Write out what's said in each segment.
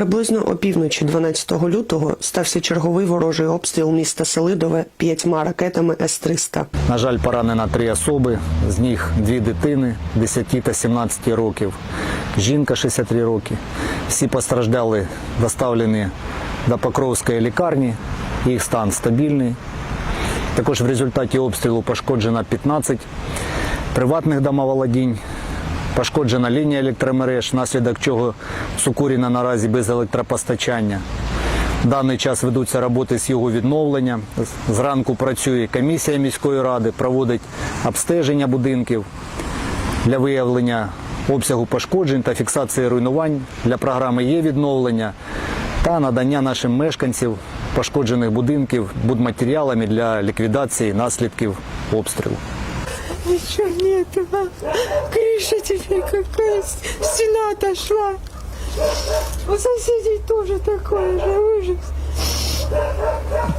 Приблизно опівночі 12 лютого стався черговий ворожий обстріл міста Селидове п'ятьма ракетами С-300. На жаль, поранено три особи, з них дві дитини 10 та 17 років, жінка 63 роки. Всі постраждали, доставлені до Покровської лікарні, їх стан стабільний. Також в результаті обстрілу пошкоджено 15 приватних домоволодінь, пошкоджена лінія електромереж, внаслідок чого Сукуріна наразі без електропостачання. В даний час ведуться роботи з його відновлення. Зранку працює комісія міської ради, проводить обстеження будинків для виявлення обсягу пошкоджень та фіксації руйнувань. Для програми є відновлення та надання нашим мешканців пошкоджених будинків будматеріалами для ліквідації наслідків обстрілу. Ничего нету. Отошла. У соседей тоже такое же. Ужас.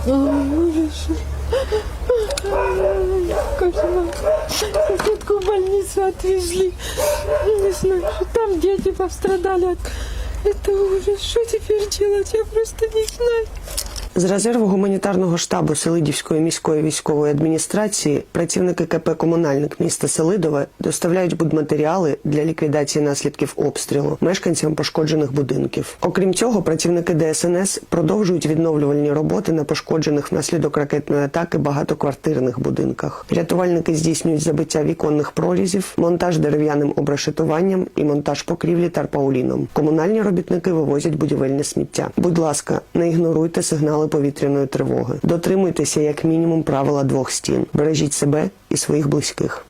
Ой, ужас. Кошмар. Соседку в больницу отвезли. Не знаю, что там дети пострадали. от- Это ужас. Что теперь делать? Я просто не знаю. З резерву гуманітарного штабу Селидівської міської військової адміністрації працівники КП Комунальник міста Селидове доставляють будматеріали для ліквідації наслідків обстрілу мешканцям пошкоджених будинків. Окрім цього, працівники ДСНС продовжують відновлювальні роботи на пошкоджених внаслідок ракетної атаки багатоквартирних будинках. Рятувальники здійснюють забиття віконних прорізів, монтаж дерев'яним обрешетуванням і монтаж покрівлі тарпауліном. Комунальні робітники вивозять будівельне сміття. Будь ласка, не ігноруйте сигнали повітряної тривоги. Дотримуйтеся як мінімум правила двох стін. Бережіть себе і своїх близьких.